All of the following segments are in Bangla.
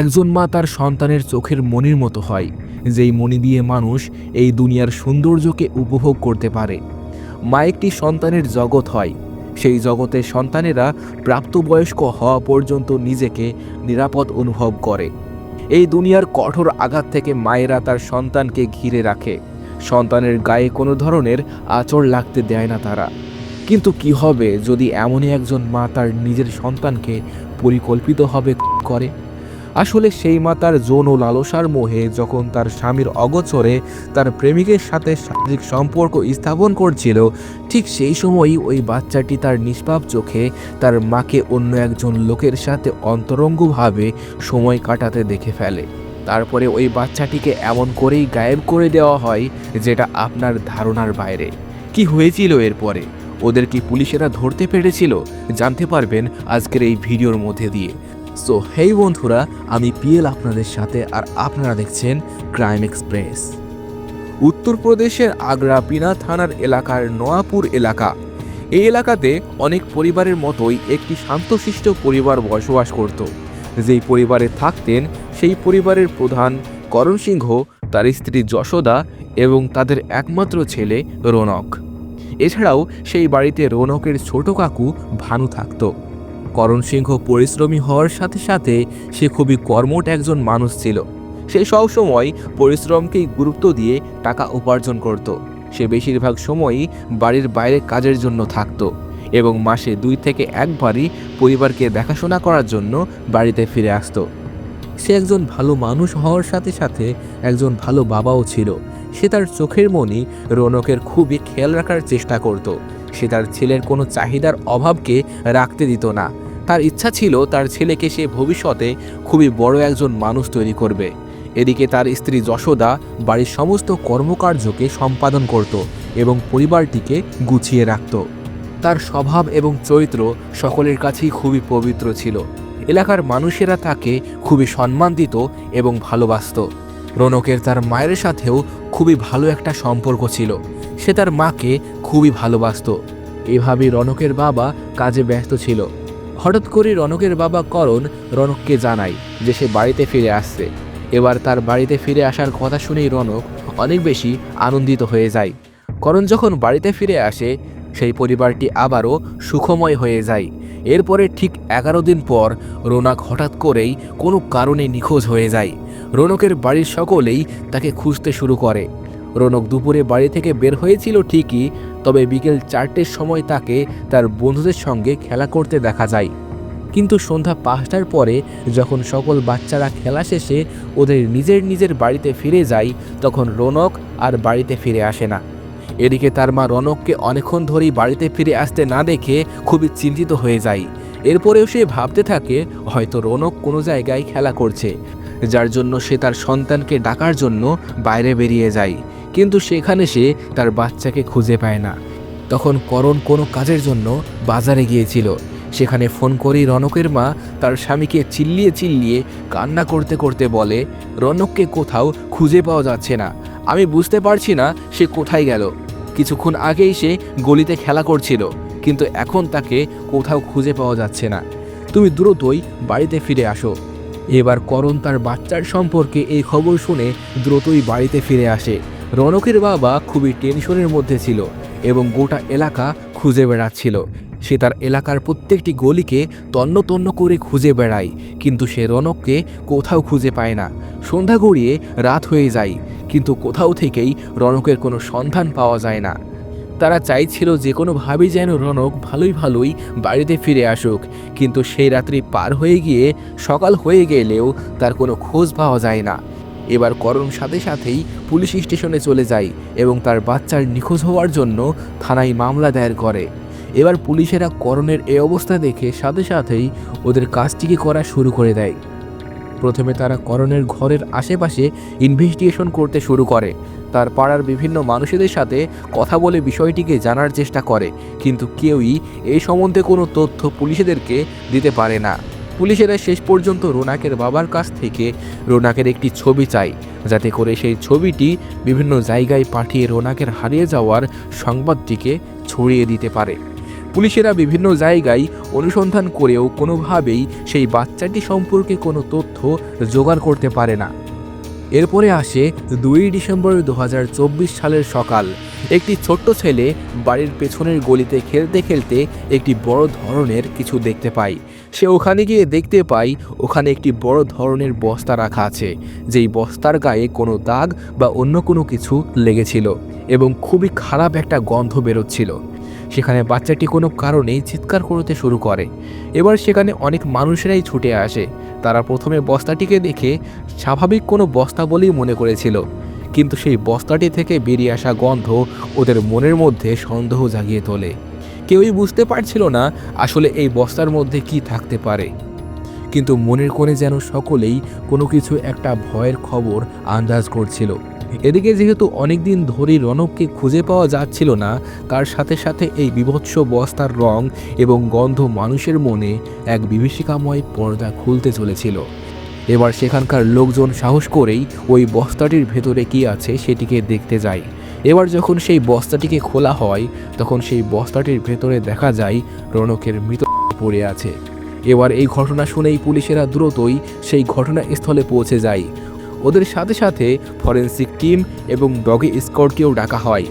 একজন মা তার সন্তানের চোখের মনির মতো হয়, যেই মনি দিয়ে মানুষ এই দুনিয়ার সৌন্দর্যকে উপভোগ করতে পারে। মা একটি সন্তানের জগৎ হয়, সেই জগতের সন্তানেরা প্রাপ্তবয়স্ক হওয়া পর্যন্ত নিজেকে নিরাপদ অনুভব করে। এই দুনিয়ার কঠোর আঘাত থেকে মায়েরা তার সন্তানকে ঘিরে রাখে। সন্তানের গায়ে কোনো ধরনের আঁচড় লাগতে দেয় না তারা। কিন্তু কি হবে যদি এমনই একজন মা তার নিজের সন্তানকে পরিকল্পিতভাবে করে? আসলে সেই মা তার যৌন লালসার মোহে যখন তার স্বামীর অগোচরে তার প্রেমিকের সাথে শারীরিক সম্পর্ক স্থাপন করছিল, ঠিক সেই সময়ই ওই বাচ্চাটি তার নিষ্পাপ চোখে তার মাকে অন্য একজন লোকের সাথে অন্তরঙ্গভাবে সময় কাটাতে দেখে ফেলে। তারপরে ওই বাচ্চাটিকে এমন করেই গায়েব করে দেওয়া হয় যেটা আপনার ধারণার বাইরে। কি হয়েছিল এরপরে? ওদের কি পুলিশেরা ধরতে পেরেছিল? জানতে পারবেন আজকের এই ভিডিওর মধ্যে দিয়ে। সো হেই বন্ধুরা, আমি পিএল আপনাদের সাথে আর আপনারা দেখছেন ক্রাইম এক্সপ্রেস উত্তরপ্রদেশের আগ্রা পিনা থানার এলাকার নোয়াপুর এলাকা। এই এলাকাতে অনেক পরিবারের মতোই একটি শান্তশিষ্ট পরিবার বসবাস করত। যেই পরিবারে থাকতেন, সেই পরিবারের প্রধান করণ সিংহ, তার স্ত্রী যশোদা এবং তাদের একমাত্র ছেলে রৌনক। এছাড়াও সেই বাড়িতে রৌনকের ছোট কাকু ভানু থাকতো। করণ সিংহ পরিশ্রমী হওয়ার সাথে সাথে সে খুবই কর্মঠ একজন মানুষ ছিল। সে সবসময় পরিশ্রমকেই গুরুত্ব দিয়ে টাকা উপার্জন করত। সে বেশিরভাগ সময়ই বাড়ির বাইরে কাজের জন্য থাকত এবং মাসে দুই থেকে একবারই পরিবারকে দেখাশোনা করার জন্য বাড়িতে ফিরে আসতো। সে একজন ভালো মানুষ হওয়ার সাথে সাথে একজন ভালো বাবাও ছিল। সে তার চোখের মনি রৌনকের খুবই খেয়াল রাখার চেষ্টা করত। সে তার ছেলের কোনো চাহিদার অভাবকে রাখতে দিত না। তার ইচ্ছা ছিল তার ছেলেকে সে ভবিষ্যতে খুবই বড় একজন মানুষ তৈরি করবে। এদিকে তার স্ত্রী যশোদা বাড়ির সমস্ত কর্মকার্যকে সম্পাদন করত এবং পরিবারটিকে গুছিয়ে রাখত। তার স্বভাব এবং চরিত্র সকলের কাছেই খুবই পবিত্র ছিল। এলাকার মানুষেরা তাকে খুবই সম্মান দিত এবং ভালোবাসত। রনকের তার মায়ের সাথেও খুবই ভালো একটা সম্পর্ক ছিল। সে তার মাকে খুবই ভালোবাসত। এভাবেই রনকের বাবা কাজে ব্যস্ত ছিল। হঠাৎ করে রনকের বাবা করণ রনককে জানায় যে সে বাড়িতে ফিরে আসছে। এবার তার বাড়িতে ফিরে আসার কথা শুনেই রনক অনেক বেশি আনন্দিত হয়ে যায়। করণ যখন বাড়িতে ফিরে আসে, সেই পরিবারটি আবারও সুখময় হয়ে যায়। এরপরে ঠিক এগারো দিন পর রোনাক হঠাৎ করেই কোনো কারণে নিখোঁজ হয়ে যায়। রৌনকের বাড়ির সকলেই তাকে খুঁজতে শুরু করে। রৌনক দুপুরে বাড়ি থেকে বের হয়েছিল ঠিকই তবে বিকেল চারটের সময় তাকে তার বন্ধুদের সঙ্গে খেলা করতে দেখা যায়। কিন্তু সন্ধ্যা পাঁচটার পরে যখন সকল বাচ্চারা খেলা শেষে ওদের নিজের নিজের বাড়িতে ফিরে যায়, তখন রনক আর বাড়িতে ফিরে আসে না। এদিকে তার মা রনককে অনেকক্ষণ ধরেই বাড়িতে ফিরে আসতে না দেখে খুবই চিন্তিত হয়ে যায়। এরপরেও সে ভাবতে থাকে, হয়তো রনক কোনো জায়গায় খেলা করছে, যার জন্য সে তার সন্তানকে ডাকার জন্য বাইরে বেরিয়ে যায়। কিন্তু সেখানে সে তার বাচ্চাকে খুঁজে পায় না। তখন করণ কোনো কাজের জন্য বাজারে গিয়েছিল। সেখানে ফোন করেই রনকের মা তার স্বামীকে চিল্লিয়ে চিল্লিয়ে কান্না করতে করতে বলে, রনককে কোথাও খুঁজে পাওয়া যাচ্ছে না। আমি বুঝতে পারছি না সে কোথায় গেল। কিছুক্ষণ আগেই সে গলিতে খেলা করছিল, কিন্তু এখন তাকে কোথাও খুঁজে পাওয়া যাচ্ছে না। তুমি দ্রুতই বাড়িতে ফিরে আসো। এবার করণ তার বাচ্চার সম্পর্কে এই খবর শুনে দ্রুতই বাড়িতে ফিরে আসে। রনকের বাবা খুবই টেনশনের মধ্যে ছিল এবং গোটা এলাকা খুঁজে বেড়াচ্ছিল। সে তার এলাকার প্রত্যেকটি গলিকে তন্ন তন্ন করে খুঁজে বেড়ায়, কিন্তু সে রনককে কোথাও খুঁজে পায় না। সন্ধ্যা গড়িয়ে রাত হয়ে যায়, কিন্তু কোথাও থেকেই রনকের কোনো সন্ধান পাওয়া যায় না। তারা চাইছিল যে কোনোভাবেই যেন রনক ভালোই ভালোই বাড়িতে ফিরে আসুক, কিন্তু সেই রাত্রি পার হয়ে গিয়ে সকাল হয়ে গেলেও তার কোনো খোঁজ পাওয়া যায় না। এবার করণ সাথে সাথেই পুলিশ স্টেশনে চলে যায় এবং তার বাচ্চার নিখোঁজ হওয়ার জন্য থানায় মামলা দায়ের করে। এবার পুলিশেরা করণের এ অবস্থা দেখে সাথে সাথেই ওদের কাজটিকে করা শুরু করে দেয়। প্রথমে তারা করণের ঘরের আশেপাশে ইনভেস্টিগেশন করতে শুরু করে। তার পাড়ার বিভিন্ন মানুষদের সাথে কথা বলে বিষয়টিকে জানার চেষ্টা করে, কিন্তু কেউই এই সম্বন্ধে কোনো তথ্য পুলিশেদেরকে দিতে পারে না। পুলিশেরা শেষ পর্যন্ত রোনাকের বাবার কাছ থেকে রোনাকের একটি ছবি চাই যাতে করে সেই ছবিটি বিভিন্ন জায়গায় পাঠিয়ে রোনাকের হারিয়ে যাওয়ার সংবাদটিকে ছড়িয়ে দিতে পারে। পুলিশেরা বিভিন্ন জায়গায় অনুসন্ধান করেও কোনোভাবেই সেই বাচ্চাটি সম্পর্কে কোনো তথ্য জোগাড় করতে পারে না। এরপরে আসে দুই ডিসেম্বর দু হাজার চব্বিশ সালের সকাল। একটি ছোট্ট ছেলে বাড়ির পেছনের গলিতে খেলতে খেলতে একটি বড় ধরনের কিছু দেখতে পায়। সে ওখানে গিয়ে দেখতে পাই ওখানে একটি বড় ধরনের বস্তা রাখা আছে। যেই বস্তার গায়ে কোনো দাগ বা অন্য কোনো কিছু লেগেছিল এবং খুবই খারাপ একটা গন্ধ বেরোচ্ছিল। সেখানে বাচ্চাটি কোনো কারণেই চিৎকার করতে শুরু করে। এবার সেখানে অনেক মানুষেরাই ছুটে আসে। তারা প্রথমে বস্তাটিকে দেখে স্বাভাবিক কোনো বস্তা বলেই মনে করেছিল। কিন্তু সেই বস্তাটি থেকে বেরিয়ে আসা গন্ধ ওদের মনের মধ্যে সন্দেহ জাগিয়ে তোলে। কেউই বুঝতে পারছিল না আসলে এই বস্তার মধ্যে কি থাকতে পারে। কিন্তু মনের কোণে যেন সকলেই কোনো কিছু একটা ভয়ের খবর আন্দাজ করছিল। এদিকে যেহেতু অনেক দিন ধরেই রণবকে খুঁজে পাওয়া যাচ্ছিল না, তার সাথে সাথে এই বিভৎস বস্তার রং এবং গন্ধ মানুষের মনে এক বিভীষিকাময় পর্দা খুলতে চলেছিল। এবার সেখানকার লোকজন সাহস করেই ওই বস্তাটির ভেতরে কি আছে সেটিকে দেখতে যায়। এবার যখন সেই বস্তাটিকে খোলা হয়, তখন সেই বস্তাটির ভেতরে দেখা যায় রণকের মৃত পড়ে আছে। এবার এই ঘটনা শুনেই পুলিশেরা দ্রুতই সেই ঘটনাস্থলে পৌঁছে যায়। ওদের সাথে সাথে ফরেন্সিক টিম এবং ডগি স্কোয়াডকেও ডাকা হয়।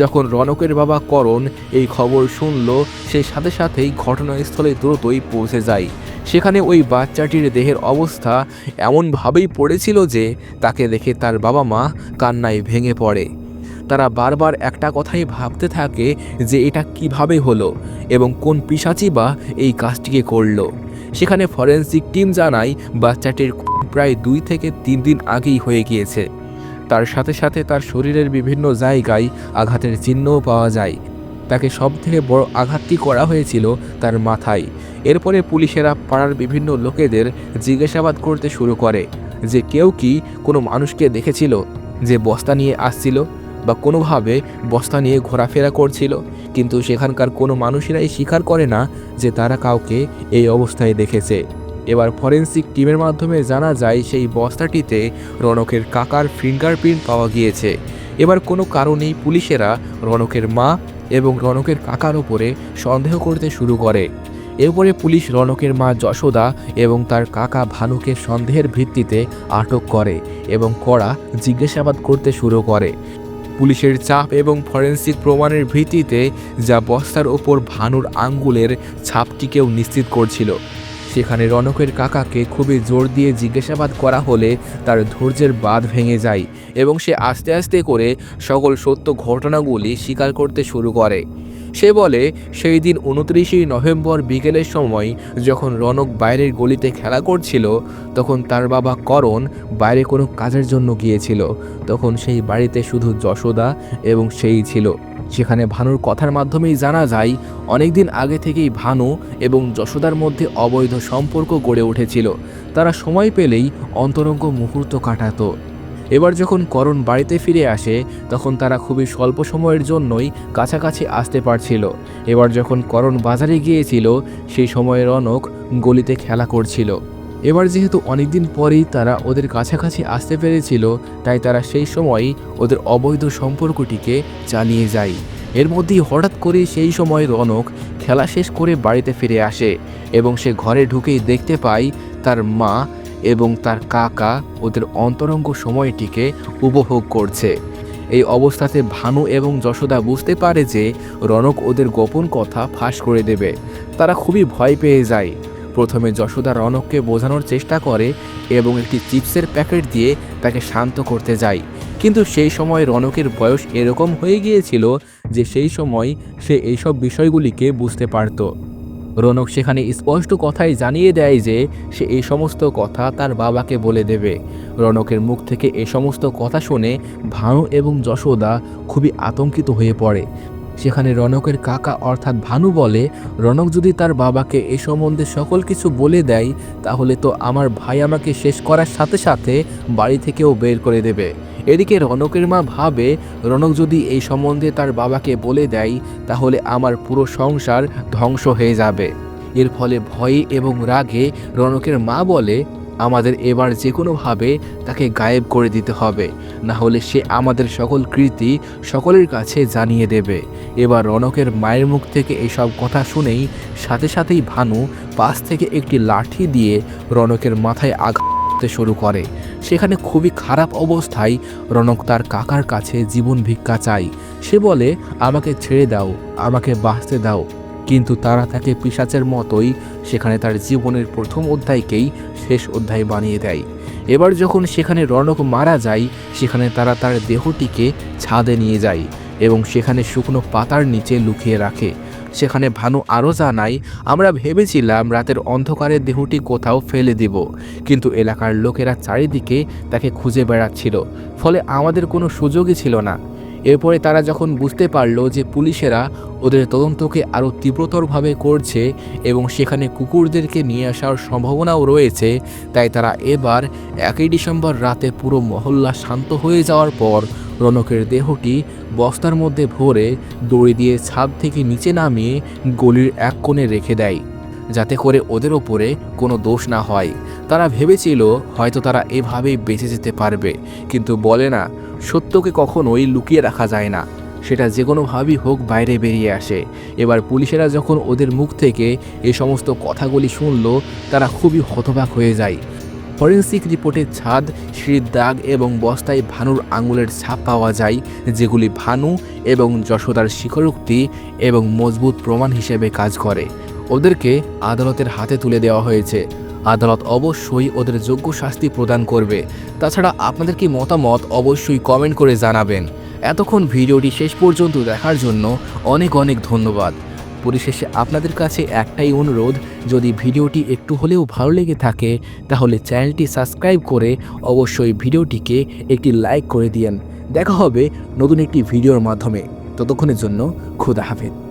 যখন রনকের বাবা করণ এই খবর শুনল, সে সাথে সাথেই ঘটনাস্থলে দ্রুতই পৌঁছে যায়। সেখানে ওই বাচ্চাটির দেহের অবস্থা এমনভাবেই পড়েছিল যে তাকে দেখে তার বাবা মা কান্নায় ভেঙে পড়ে। তারা বারবার একটা কথাই ভাবতে থাকে যে এটা কীভাবে হলো এবং কোন পিসাচি বা এই কাজটিকে করল। সেখানে ফরেন্সিক টিম জানায়, বাচ্চাটির প্রায় দুই থেকে তিন দিন আগেই হয়ে গিয়েছে। তার সাথে সাথে তার শরীরের বিভিন্ন জায়গায় আঘাতের চিহ্নও পাওয়া যায়। তাকে সব থেকে বড় আঘাতটি করা হয়েছিল তার মাথায়। এরপরে পুলিশেরা পাড়ার বিভিন্ন লোকেদের জিজ্ঞাসাবাদ করতে শুরু করে যে কেউ কি কোনো মানুষকে দেখেছিল যে বস্তা নিয়ে আসছিল? বা কোনোভাবে বস্তা নিয়ে ঘোরাফেরা করছিল, কিন্তু সেখানকার কোনো মানুষেরাই স্বীকার করে না যে তারা কাউকে এই অবস্থায় দেখেছে। এবার ফরেন্সিক টিমের মাধ্যমে জানা যায় সেই বস্তাটিতে রণকের কাকার ফিঙ্গারপ্রিন্ট পাওয়া গিয়েছে। এবার কোনো কারণেই পুলিশেরা রণকের মা এবং রণকের কাকার ওপরে সন্দেহ করতে শুরু করে। এরপরে পুলিশ রণকের মা যশোদা এবং তার কাকা ভানুকে সন্দেহের ভিত্তিতে আটক করে এবং কড়া জিজ্ঞাসাবাদ করতে শুরু করে। পুলিশের চাপ এবং ফরেন্সিক প্রমাণের ভিত্তিতে যা বস্তার ওপর ভানুর আঙ্গুলের ছাপটিকেও নিশ্চিত করছিল। সেখানে রনকের কাকাকে খুবই জোর দিয়ে জিজ্ঞাসাবাদ করা হলে তার ধৈর্যের বাঁধ ভেঙে যায় এবং সে আস্তে আস্তে করে সকল সত্য ঘটনাগুলি স্বীকার করতে শুরু করে। সে বলে, সেই দিন উনত্রিশে নভেম্বর বিকেলের সময় যখন রনক বাইরের গলিতে খেলা করছিল, তখন তার বাবা করণ বাইরে কোনো কাজের জন্য গিয়েছিল। তখন সেই বাড়িতে শুধু যশোদা এবং সেই ছিল। সেখানে ভানুর কথার মাধ্যমেই জানা যায়, অনেকদিন আগে থেকেই ভানু এবং যশোদার মধ্যে অবৈধ সম্পর্ক গড়ে উঠেছিল। তারা সময় পেলেই অন্তরঙ্গ মুহূর্ত কাটাতো। এবার যখন করণ বাড়িতে ফিরে আসে, তখন তারা খুবই স্বল্প সময়ের জন্যই কাছাকাছি আসতে পারছিল। এবার যখন করণ বাজারে গিয়েছিল, সেই সময়ে রনক গলিতে খেলা করছিল। এবার যেহেতু অনেকদিন পরেই তারা ওদের কাছাকাছি আসতে পেরেছিল, তাই তারা সেই সময়ই ওদের অবৈধ সম্পর্কটিকে চালিয়ে যায়। এর মধ্যেই হঠাৎ করে সেই সময় রনক খেলা শেষ করে বাড়িতে ফিরে আসে এবং সে ঘরে ঢুকেই দেখতে পায় তার মা এবং তার কাকা ওদের অন্তরঙ্গ সময়টিকে উপভোগ করছে। এই অবস্থাতে ভানু এবং যশোদা বুঝতে পারে যে রনক ওদের গোপন কথা ফাঁস করে দেবে। তারা খুবই ভয় পেয়ে যায়। প্রথমে যশোদা রনককে বোঝানোর চেষ্টা করে এবং একটি চিপসের প্যাকেট দিয়ে তাকে শান্ত করতে যায়। কিন্তু সেই সময় রনকের বয়স এরকম হয়ে গিয়েছিল যে সেই সময় সে এইসব বিষয়গুলিকে বুঝতে পারত। রনক সেখানে স্পষ্ট কথাই জানিয়ে দেয় যে সে এই সমস্ত কথা তার বাবাকে বলে দেবে। রনকের মুখ থেকে এ সমস্ত কথা শুনে ভানু এবং যশোদা খুবই আতঙ্কিত হয়ে পড়ে। সেখানে রনকের কাকা অর্থাৎ ভানু বলে, রনক যদি তার বাবাকে এ সম্বন্ধে সকল কিছু বলে দেয়, তাহলে তো আমার ভাই আমাকে শেষ করার সাথে সাথে বাড়ি থেকেও বের করে দেবে। এদিকে রনকের মা ভাবে, রনক যদি এই সম্বন্ধে তার বাবাকে বলে দেয়, তাহলে আমার পুরো সংসার ধ্বংস হয়ে যাবে। এর ফলে ভয়ে এবং রাগে রনকের মা বলে আমাদের এবার যে কোনোভাবে তাকে গায়েব করে দিতে হবে। না হলে সে আমাদের সকল কৃতি সকলের কাছে জানিয়ে দেবে। এবার রনকের মায়ের মুখ থেকে এসব কথা শুনেই সাথে সাথেই ভানু পাশ থেকে একটি লাঠি দিয়ে রনকের মাথায় আঘাত করতে শুরু করে। সেখানে খুবই খারাপ অবস্থায় রনক তার কাকার কাছে জীবন ভিক্ষা চাই সে বলে, আমাকে ছেড়ে দাও, আমাকে বাঁচতে দাও। কিন্তু তারা তাকে পিসাচের মতোই সেখানে তার জীবনের প্রথম অধ্যায়কেই শেষ অধ্যায় বানিয়ে দেয়। এবার যখন সেখানে রণক মারা যায়, সেখানে তারা তার দেহটিকে ছাদে নিয়ে যায় এবং সেখানে শুকনো পাতার নিচে লুকিয়ে রাখে। সেখানে ভানু আরও জানায়, আমরা ভেবেছিলাম রাতের অন্ধকারে দেহটি কোথাও ফেলে দিব, কিন্তু এলাকার লোকেরা চারিদিকে তাকে খুঁজে বেড়াচ্ছিল। ফলে আমাদের কোনো সুযোগই ছিল না। এরপরে তারা যখন বুঝতে পারল যে পুলিশেরা ওদের তদন্তকে আরও তীব্রতরভাবে করছে এবং সেখানে কুকুরদেরকে নিয়ে আসার সম্ভাবনাও রয়েছে, তাই তারা এবার একই ডিসেম্বর রাতে পুরো মহল্লা শান্ত হয়ে যাওয়ার পর রনকের দেহটি বস্তার মধ্যে ভরে দড়ি দিয়ে ছাদ থেকে নিচে নামিয়ে গলির এক কোণে রেখে দেয়, যাতে করে ওদের ওপরে কোনো দোষ না হয়। তারা ভেবেছিল হয়তো তারা এভাবেই বেঁচে যেতে পারবে, কিন্তু বলে না। সত্যকে কখনোই লুকিয়ে রাখা যায় না। সেটা যে কোনোভাবেই হোক বাইরে বেরিয়ে আসে। এবার পুলিশেরা যখন ওদের মুখ থেকে এ সমস্ত কথাগুলি শুনল, তারা খুবই হতবাক হয়ে যায়। ফরেন্সিক রিপোর্টের ছাদ, সিঁড়ির দাগ এবং বস্তায় ভানুর আঙুলের ছাপ পাওয়া যায়, যেগুলি ভানু এবং যশোদার স্বীকারোক্তি এবং মজবুত প্রমাণ হিসেবে কাজ করে। ওদেরকে আদালতের হাতে তুলে দেওয়া হয়েছে। আদালত অবশ্যই ওদের যোগ্য শাস্তি প্রদান করবে। তাছাড়া আপনাদের কি মতামত অবশ্যই কমেন্ট করে জানাবেন। এতক্ষণ ভিডিওটি শেষ পর্যন্ত দেখার জন্য অনেক অনেক ধন্যবাদ। পরিশেষে আপনাদের কাছে একটাই অনুরোধ, যদি ভিডিওটি একটু হলেও ভালো লেগে থাকে, তাহলে চ্যানেলটি সাবস্ক্রাইব করে অবশ্যই ভিডিওটিকে একটি লাইক করে দিয়েন। দেখা হবে নতুন একটি ভিডিওর মাধ্যমে। ততক্ষণের জন্য খুদা হাফেজ।